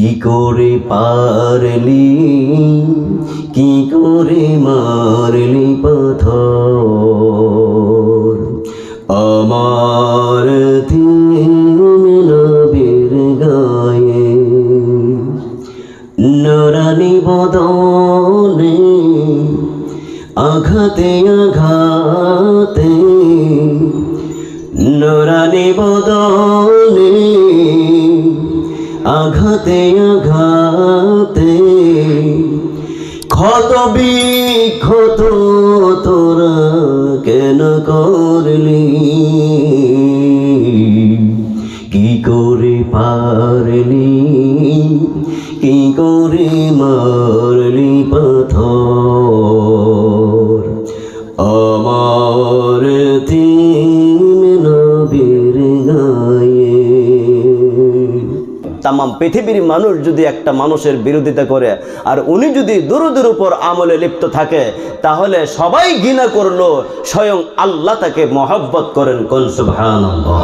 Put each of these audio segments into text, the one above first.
কি করে পারলি? কি করে মারলি পাথর? আমার নবীর গায়ে নরানি বদনে আঘাতে আঘাতে নরানি বদনে আঘাতে আঘাতে। ক্ষত বিক্ষত তোরা কেন করলি? কি করে পারলি? কি করে মারলি পাথর? আমার তিন তামাম পৃথিবীর মানুষ যদি একটা মানুষের বিরোধিতা করে, আর উনি যদি দুরুদের উপর আমলে লিপ্ত থাকে, তাহলে সবাই ঘৃণা করল, স্বয়ং আল্লাহ তাকে মহব্বত করেন, কোন সুবহানাল্লাহ।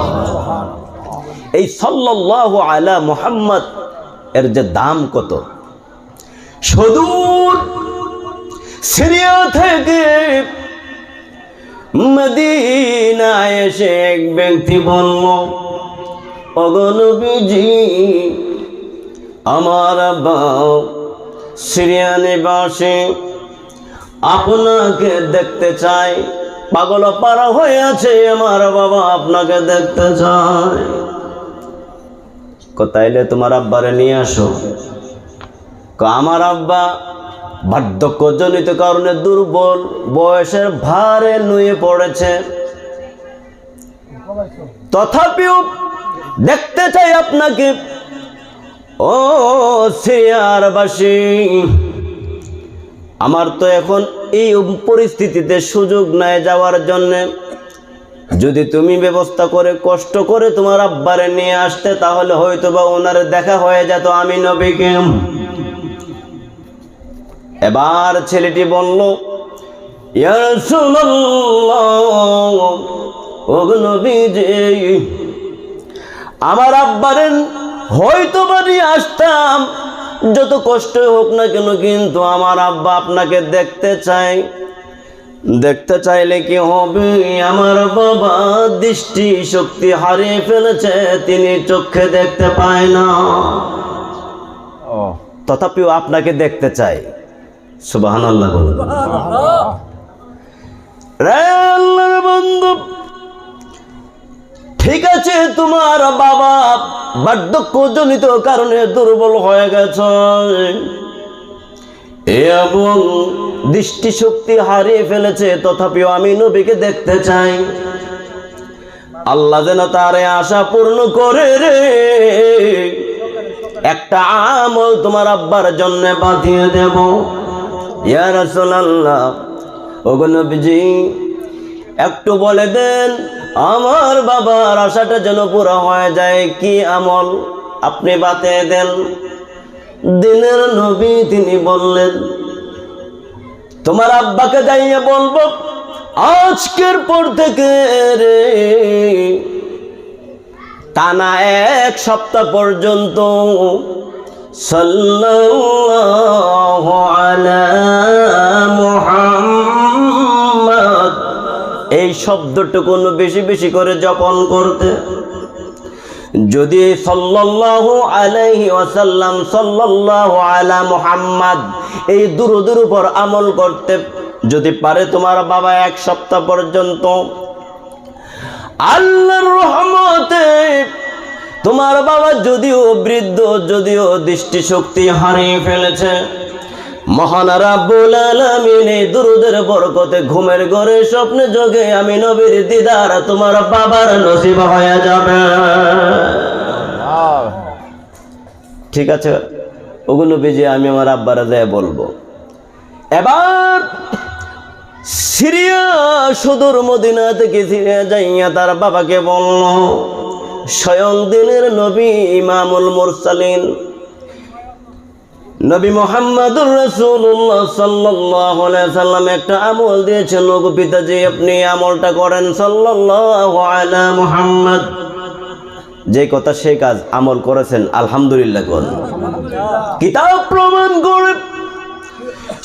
এই সাল্লাল্লাহু আলা মোহাম্মদ এর যে দাম কত? সদূর সিরিয়া থেকে মদিনায় এসে এক ব্যক্তি বলল অগনবীজি আমার আব্বা সিরিয়া নিবাসে আপনাকে দেখতে চাই। পাগল পারা হয়ে আছে আমার বাবা, আপনাকে দেখতে চায় কোথাইলে তোমার আব্বারে নিয়ে আসো? আমার আব্বা বার্ধক্যজনিত কারণে দুর্বল, বয়সের ভারে নুয়ে পড়েছে। তথাপিও দেখতে চাই আপনাকে। ও সিরিয়ারবাসী আমার তো এখন এই পরিস্থিতিতে সুযোগ নাই যাওয়ার জন্যে। যদি তুমি ব্যবস্থা করে, কষ্ট করে তোমার আব্বারে নিয়ে আসতে, তাহলে হয়তো বা ওনার দেখা হয়ে যেত আমি নবীকে। এবার ছেলেটি বলল, "ইয়া গো নবীজি আমার আব্বারেন হয়তো বা নিয়ে আসতাম। যত কষ্ট হোক না কেন কিন্তু আমার আব্বা আপনাকে দেখতে চাই দেখতে চাইলে কি হবে? আমার বাবা দৃষ্টি শক্তি হারিয়ে ফেলেছে তিনি চোখে দেখতে পায় না। তথাপিও আপনাকে দেখতে চাই বলুন। বন্ধু ঠিক আছে, তোমার বাবা বার্ধক্যজনিত কারণে দুর্বল হয়ে গেছে। এবং দৃষ্টিশক্তি হারিয়ে ফেলেছে, তথাপিও আমি নবীকে দেখতে চাই। আল্লাহ যেন তারে আশা পূর্ণ করে রে। একটা আমল তোমার আব্বার জন্য বাঁধিয়ে দেব। ইয়া রাসূলুল্লাহ, ওগো নবীজি একটু বলে দেন, আমার বাবার আশাটা যেন পুরো হয়ে যায়, কি আমল? আপনি বাতে দেন। দিনের নবী তিনি বললেন, তোমার আব্বাকে যাইয়ে বলব, আজকের পর থেকে রে, টানা এক সপ্তাহ পর্যন্ত, সাল্লাল্লাহু এই শব্দটুকু বেশি বেশি করে জপন করতে। যদি সাল্লাল্লাহু আলাইহি ওয়াসাল্লাম সাল্লাল্লাহু আলা মুহাম্মদ এই দুরুদের উপর আমল করতে যদি পারে তোমার বাবা এক সপ্তাহ পর্যন্ত। আল্লাহর রহমতে তোমার বাবা যদিও বৃদ্ধ, যদিও দৃষ্টিশক্তি হারিয়ে ফেলেছে। মহান রাব্বুল আলামিন এই দুরুদের বরকতে ঘুমের ঘরে স্বপ্নে যোগে আমি নবীর দিদার তোমার বাবার নসিব হয়ে যাবে। ঠিক আছে ওগুলো বেজে আমি আমার আব্বারা যায় বলব। এবার সিরিয়া সুদূর মদিনা থেকে সিরিয়া যাইয়া তার বাবাকে বলল স্বয়ং দিনের নবী ইমামুল মুরসালিন নবী মোহাম্মদুর রসুল্লাহ সাল্লাহ সাল্লাম একটা আমল দিয়েছেন ওগো পিতাজি, আপনি আমলটা করেন সাল্লাহ আলা মুহাম্মদ। যে কথা সেই কাজ আমল করেছেন, আলহামদুলিল্লাহ কোন কিতাব প্রমাণ করে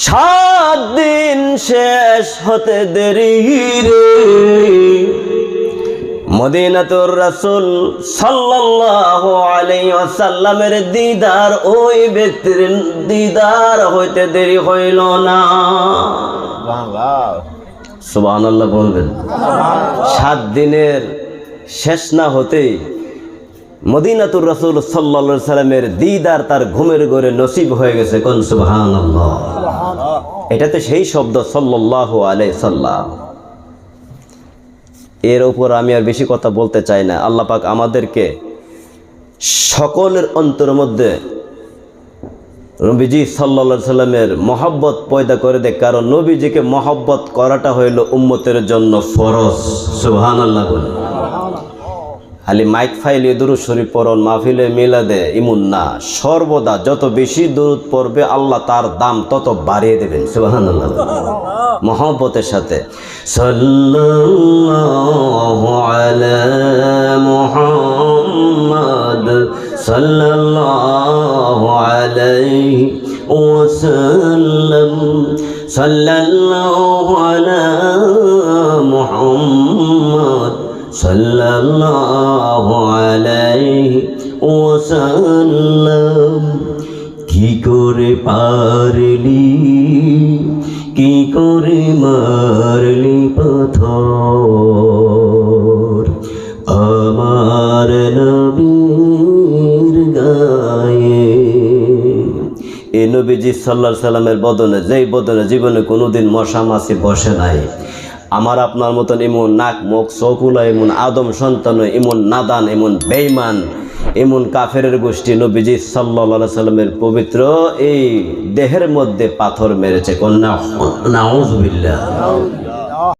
সাত দিন শেষ হতে দেরি রে। মদিনাতুর রাসূল সাল্লাল্লাহু আলাইহি ওয়াসাল্লামের দিদার ওই ব্যক্তির দিদার হইতে দেরি হইল না। সুবহানাল্লাহ। বলবেন। সাত দিনের শেষ না হতেই মদিনাতুর রাসুল সাল্লাল্লাহু আলাইহি সাল্লামের দিদার তার ঘুমের ঘরে নসিব হয়ে গেছে। কোন সুবহানাল্লাহ? এটাতে সেই শব্দ সাল্লাল্লাহু আলাইহি সাল্লাম এর উপর আমি আর বেশি কথা বলতে চাই না। আল্লাহ পাক আমাদেরকে সকলের অন্তর মধ্যে নবীজি সাল্লা সাল্লামের মহব্বত পয়দা করে দেয়। কারণ নবীজিকে মহব্বত করাটা হইল উম্মতের জন্য ফরজ। সুহান আল্লাহ খালি মাইক ফাইলে দুরুদ শরীফ পড়ন, মাহফিলে মিলাদে ইমুন না সর্বদা যত বেশি দূরত পড়বে, আল্লাহ তার দাম তত বাড়িয়ে দেবেন আল্লাহ মহব্বতের সাথে। মুহাম্মাদ। সাল্লাল্লাহু আলাইহি ওয়াসাল্লাম, কি করে পারলি, কি করে মারলি পাথর? আমার নবীর গায়ে এই নবীজি সাল্লাহ সাল্লামের বদলে যেই বদলে জীবনে কোনোদিন মশা মাছি বসে নাই আমার আপনার মতন এমন নাক, মুখ, চকুলা, এমন আদম সন্তান, এমন নাদান, এমন বেইমান এমন কাফের গোষ্ঠী নবীজি সাল্লা সাল্লামের পবিত্র এই দেহের মধ্যে পাথর মেরেছে। কন্যা